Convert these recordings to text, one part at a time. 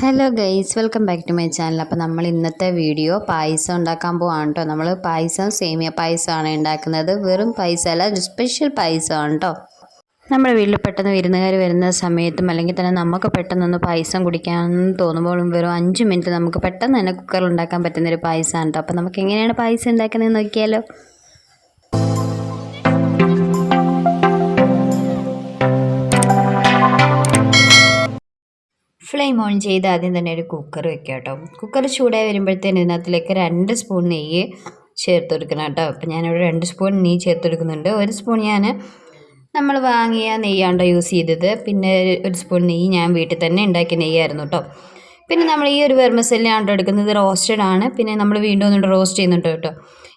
Hello guys welcome back to my channel അപ്പോൾ നമ്മൾ ഇന്നത്തെ വീഡിയോ പായസം ഉണ്ടാക്കാൻ പോവാണ് കേട്ടോ നമ്മൾ പായസം സേമിയ പായസമാണ് ഉണ്ടാക്കുന്നത്. വെറും പായസം അല്ല സ്പെഷ്യൽ പായസമാണ് കേട്ടോ നമ്മുടെ വീട്ടിൽ പെട്ടെന്ന് വിരുന്നുകാർ വരുന്ന സമയത്തും അല്ലെങ്കിൽ തന്നെ നമുക്ക് പെട്ടെന്നൊന്ന് പായസം കുടിക്കാമെന്ന് തോന്നുമ്പോഴും വെറും അഞ്ച് മിനിറ്റ് നമുക്ക് പെട്ടെന്ന് തന്നെ കുക്കറിൽ ഉണ്ടാക്കാൻ പറ്റുന്നൊരു പായസമാണ് കേട്ടോ അപ്പോൾ നമുക്ക് എങ്ങനെയാണ് പായസം ഉണ്ടാക്കുന്നതെന്ന് നോക്കിയാലോ. ഫ്ലെയിം ഓൺ ചെയ്ത് ആദ്യം തന്നെ ഒരു കുക്കർ വെക്കുക കേട്ടോ കുക്കർ ചൂടായി വരുമ്പോഴത്തേന് ഇതിനകത്തിലേക്ക് രണ്ട് സ്പൂൺ നെയ്യ് ചേർത്ത് കൊടുക്കണം കേട്ടോ. അപ്പം ഞാനിവിടെ രണ്ട് സ്പൂൺ നെയ്യ് ചേർത്ത് കൊടുക്കുന്നുണ്ട് ഒരു സ്പൂൺ ഞാൻ നമ്മൾ വാങ്ങിയ നെയ്യാണ്ടോ യൂസ് ചെയ്തത്. പിന്നെ ഒരു സ്പൂൺ നെയ്യ് ഞാൻ വീട്ടിൽ തന്നെ ഉണ്ടാക്കിയ നെയ്യായിരുന്നു കേട്ടോ. പിന്നെ നമ്മൾ ഈ ഒരു വെർമസെല്ലാണ് എടുക്കുന്നത്. റോസ്റ്റഡ് ആണ്. പിന്നെ നമ്മൾ വീണ്ടും ഒന്നുകൂടെ റോസ്റ്റ് ചെയ്യുന്നുണ്ട് കേട്ടോ.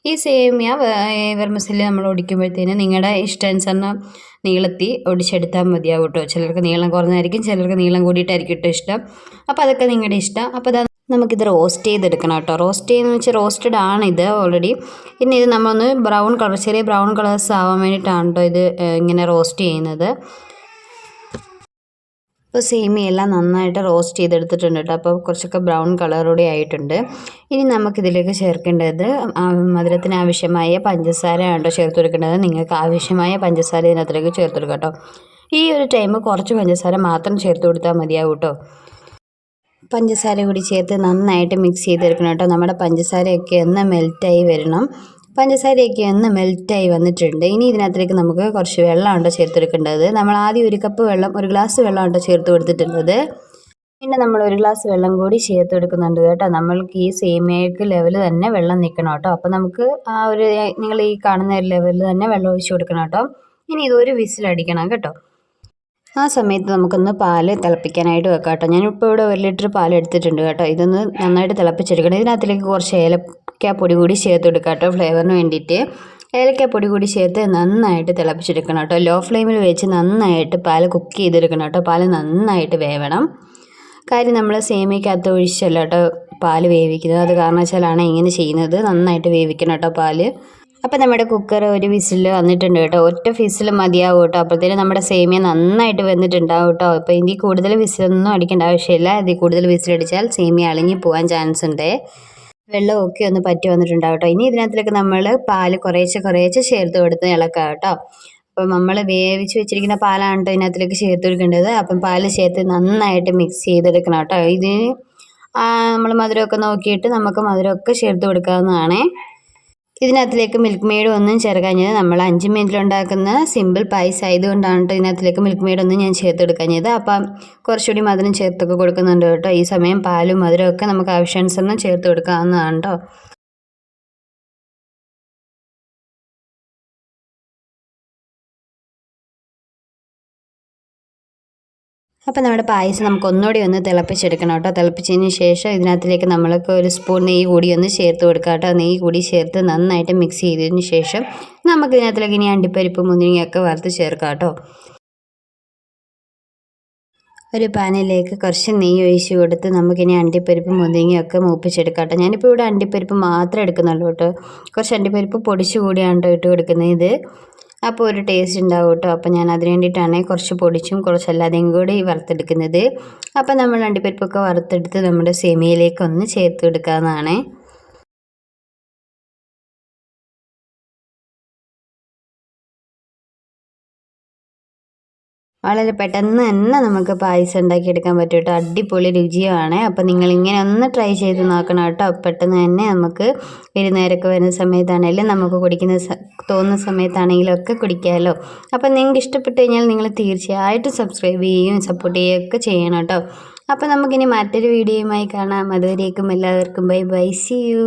ഈ സേമിയ വെർമസെല്ല് നമ്മൾ ഒടിക്കുമ്പോഴത്തേന് നിങ്ങളുടെ ഇഷ്ടാനുസരണം നീളത്തി ഒടിച്ചെടുത്താൽ മതിയാവും കേട്ടോ. ചിലർക്ക് നീളം കുറഞ്ഞായിരിക്കും ചിലർക്ക് നീളം കൂടിയിട്ടായിരിക്കും കേട്ടോ ഇഷ്ടം. അപ്പോൾ അതൊക്കെ നിങ്ങളുടെ ഇഷ്ടം. അപ്പോൾ അത് നമുക്കിത് റോസ്റ്റ് ചെയ്തെടുക്കണം കേട്ടോ. റോസ്റ്റ് ചെയ്യുന്നത് വെച്ചാൽ റോസ്റ്റഡ് ആണ് ഇത് ഓൾറെഡി പിന്നെ ഇത് നമ്മളൊന്ന് ബ്രൗൺ കളർ ചെറിയ ബ്രൗൺ കളേഴ്സ് ആവാൻ വേണ്ടിയിട്ടാണ് കേട്ടോ ഇത് ഇങ്ങനെ റോസ്റ്റ് ചെയ്യുന്നത്. ഇപ്പോൾ സേമിയെല്ലാം നന്നായിട്ട് റോസ്റ്റ് ചെയ്തെടുത്തിട്ടുണ്ട് കേട്ടോ. അപ്പോൾ കുറച്ചൊക്കെ ബ്രൗൺ കളറോടെ ആയിട്ടുണ്ട്. ഇനി നമുക്കിതിലേക്ക് ചേർക്കേണ്ടത് മധുരത്തിന് ആവശ്യമായ പഞ്ചസാര കേട്ടോ ചേർത്ത് കൊടുക്കേണ്ടത് നിങ്ങൾക്ക് ആവശ്യമായ പഞ്ചസാര ഇതിനകത്തിലേക്ക് ചേർത്ത് കൊടുക്കുക കേട്ടോ. ഈ ഒരു ടൈം കുറച്ച് പഞ്ചസാര മാത്രം ചേർത്ത് കൊടുത്താൽ മതിയാവും കേട്ടോ. പഞ്ചസാര കൂടി ചേർത്ത് നന്നായിട്ട് മിക്സ് ചെയ്തെടുക്കണം കേട്ടോ. നമ്മുടെ പഞ്ചസാരയൊക്കെ ഒന്ന് മെൽറ്റായി വരണം. പഞ്ചസാരയൊക്കെ ഒന്ന് മെൽറ്റായി വന്നിട്ടുണ്ട്. ഇനി ഇതിനകത്തേക്ക് നമുക്ക് കുറച്ച് വെള്ളമുണ്ടോ ചേർത്തെടുക്കേണ്ടത്. നമ്മൾ ആദ്യം ഒരു കപ്പ് വെള്ളം ഒരു ഗ്ലാസ് വെള്ളമുണ്ടോ ചേർത്ത് കൊടുത്തിട്ടുള്ളത്. പിന്നെ നമ്മൾ ഒരു ഗ്ലാസ് വെള്ളം കൂടി ചേർത്ത് കൊടുക്കുന്നുണ്ട് കേട്ടോ. നമ്മൾക്ക് ഈ സേമിയക്ക് ലെവൽ തന്നെ വെള്ളം നിൽക്കണം കേട്ടോ. അപ്പോൾ നമുക്ക് ആ ഒരു നിങ്ങൾ ഈ കാണുന്ന ഒരു ലെവലിൽ തന്നെ വെള്ളം ഒഴിച്ച് കൊടുക്കണം കേട്ടോ. ഇനി ഇതൊരു വിസിലടിക്കണം കേട്ടോ. ആ സമയത്ത് നമുക്കൊന്ന് പാൽ തിളപ്പിക്കാനായിട്ട് വെക്കാം കേട്ടോ. ഞാനിപ്പോൾ ഇവിടെ ഒരു ലിറ്റർ പാൽ എടുത്തിട്ടുണ്ട് കേട്ടോ. ഇതൊന്ന് നന്നായിട്ട് തിളപ്പിച്ചെടുക്കണം. ഇതിനകത്തിലേക്ക് കുറച്ച് ഏലക്കാപ്പൊടി കൂടി ചേർത്ത് കൊടുക്കാം കേട്ടോ ഫ്ലേവറിന് വേണ്ടിയിട്ട്. ഏലക്കാപ്പൊടി കൂടി ചേർത്ത് നന്നായിട്ട് തിളപ്പിച്ചെടുക്കണം കേട്ടോ. ലോ ഫ്ലെയിമിൽ വെച്ച് നന്നായിട്ട് പാൽ കുക്ക് ചെയ്തെടുക്കണം കേട്ടോ. പാൽ നന്നായിട്ട് വേവണം. കാര്യം നമ്മൾ സേമിയക്കകത്ത് ഒഴിച്ചല്ല കേട്ടോ പാൽ വേവിക്കുന്നത്. അത് കാരണം വെച്ചാലാണ് ഇങ്ങനെ ചെയ്യുന്നത്. നന്നായിട്ട് വേവിക്കണം കേട്ടോ പാൽ അപ്പോൾ നമ്മുടെ കുക്കർ ഒരു വിസിൽ വന്നിട്ടുണ്ട് കേട്ടോ. ഒറ്റ വിസിൽ മതിയാവും കേട്ടോ. അപ്പോഴത്തേനും നമ്മുടെ സേമിയ നന്നായിട്ട് വന്നിട്ടുണ്ടാവും കേട്ടോ. അപ്പോൾ ഇനി കൂടുതൽ വിസിലൊന്നും അടിക്കേണ്ട ആവശ്യമില്ല. ഇതിൽ കൂടുതൽ വിസിലടിച്ചാൽ സേമിയ അളിഞ്ഞ് പോകാൻ ചാൻസ് ഉണ്ട്. വെള്ളമൊക്കെ ഒന്ന് പറ്റി വന്നിട്ടുണ്ടാവും കേട്ടോ. ഇനി ഇതിനകത്തിലേക്ക് നമ്മൾ പാൽ കുറേശ്ശെ കുറേശ്ശെ ചേർത്ത് കൊടുത്ത് ഇളക്കാം കേട്ടോ. അപ്പം നമ്മൾ വേവിച്ച് വെച്ചിരിക്കുന്ന പാലാണ് കേട്ടോ ഇതിനകത്തിലേക്ക് ചേർത്ത് കൊടുക്കേണ്ടത്. അപ്പം പാൽ ചേർത്ത് നന്നായിട്ട് മിക്സ് ചെയ്തെടുക്കണം കേട്ടോ. ഇതിന് നമ്മൾ മധുരമൊക്കെ നോക്കിയിട്ട് നമുക്ക് മധുരമൊക്കെ ചേർത്ത് കൊടുക്കാവുന്നതാണേ. ഇതിനകത്തിലേക്ക് മിൽക്ക് മെയ്ഡ് ഒന്നും ചേർക്കാഞ്ഞത് നമ്മൾ അഞ്ച് മിനിറ്റിൽ ഉണ്ടാക്കുന്ന സിമ്പിൾ പായസം ആയതുകൊണ്ടാണ് കേട്ടോ ഇതിനകത്തിലേക്ക് മിൽക്ക് മെയ്ഡ് ഒന്നും ഞാൻ ചേർത്തെടുക്കാഞ്ഞത്. അപ്പം കുറച്ചുകൂടി മധുരം ചേർത്തൊക്കെ കൊടുക്കുന്നുണ്ട് കേട്ടോ. ഈ സമയം പാലും മധുരമൊക്കെ നമുക്ക് ആവശ്യാനുസരണം ചേർത്ത് കൊടുക്കാവുന്നതാണ് കേട്ടോ അപ്പോൾ നമ്മുടെ പായസം നമുക്ക് ഒന്നുകൂടി ഒന്ന് തിളപ്പിച്ചെടുക്കണം കേട്ടോ. തിളപ്പിച്ചതിന് ശേഷം ഇതിനകത്തിലേക്ക് നമ്മൾക്ക് ഒരു സ്പൂൺ നെയ്യ് കൂടി ഒന്ന് ചേർത്ത് കൊടുക്കാം കേട്ടോ. നെയ്യ് കൂടി ചേർത്ത് നന്നായിട്ട് മിക്സ് ചെയ്തതിന് ശേഷം നമുക്ക് ഇതിനകത്തിലേക്ക് ഇനി അണ്ടിപ്പരിപ്പ് മുന്തിരിങ്ങയൊക്കെ വറുത്ത് ചേർക്കാം കേട്ടോ. ഒരു പാനിലേക്ക് കുറച്ച് നെയ്യ് ഒഴിച്ച് കൊടുത്ത് നമുക്കിനി അണ്ടിപ്പരിപ്പ് മുന്തിരിങ്ങയൊക്കെ മൂപ്പിച്ചെടുക്കാം കേട്ടോ. ഞാനിപ്പോൾ ഇവിടെ അണ്ടിപ്പരിപ്പ് മാത്രമേ എടുക്കുന്നുള്ളൂ കേട്ടോ. കുറച്ച് അണ്ടിപ്പരിപ്പ് പൊടിച്ചു കൂടിയാണ് കേട്ടോ ഇട്ട് കൊടുക്കുന്നത് ഇത്. അപ്പോൾ ഒരു ടേസ്റ്റ് ഉണ്ടാവും കേട്ടോ. അപ്പോൾ ഞാൻ അതിന് വേണ്ടിയിട്ടാണ് കുറച്ച് പൊടിച്ചും കുറച്ചല്ലാതെയും കൂടി വറുത്തെടുക്കുന്നത്. അപ്പോൾ നമ്മൾ അണ്ടിപ്പരിപ്പൊക്കെ വറുത്തെടുത്ത് നമ്മുടെ സെമിയിലേക്ക് ഒന്ന് ചേർത്ത് കൊടുക്കാവുന്നതാണ്. വളരെ പെട്ടെന്ന് തന്നെ നമുക്ക് പായസം ഉണ്ടാക്കിയെടുക്കാൻ പറ്റും കേട്ടോ അടിപൊളി രുചിയാണ് അപ്പോൾ നിങ്ങൾ ഇങ്ങനെ ഒന്ന് ട്രൈ ചെയ്ത് നോക്കണം കേട്ടോ. പെട്ടെന്ന് തന്നെ നമുക്ക് വിരുന്നേരൊക്കെ വരുന്ന സമയത്താണെങ്കിലും നമുക്ക് കുടിക്കുന്ന തോന്നുന്ന സമയത്താണെങ്കിലും ഒക്കെ കുടിക്കാമല്ലോ അപ്പോൾ നിങ്ങൾക്ക് ഇഷ്ടപ്പെട്ടു കഴിഞ്ഞാൽ നിങ്ങൾ തീർച്ചയായിട്ടും സബ്സ്ക്രൈബ് ചെയ്യുകയും സപ്പോർട്ട് ചെയ്യുകയൊക്കെ ചെയ്യണം കേട്ടോ. അപ്പോൾ നമുക്കിനി മറ്റൊരു വീഡിയോയുമായി കാണാം. അതുവരേക്കും എല്ലാവർക്കും ബൈ ബൈ സി യു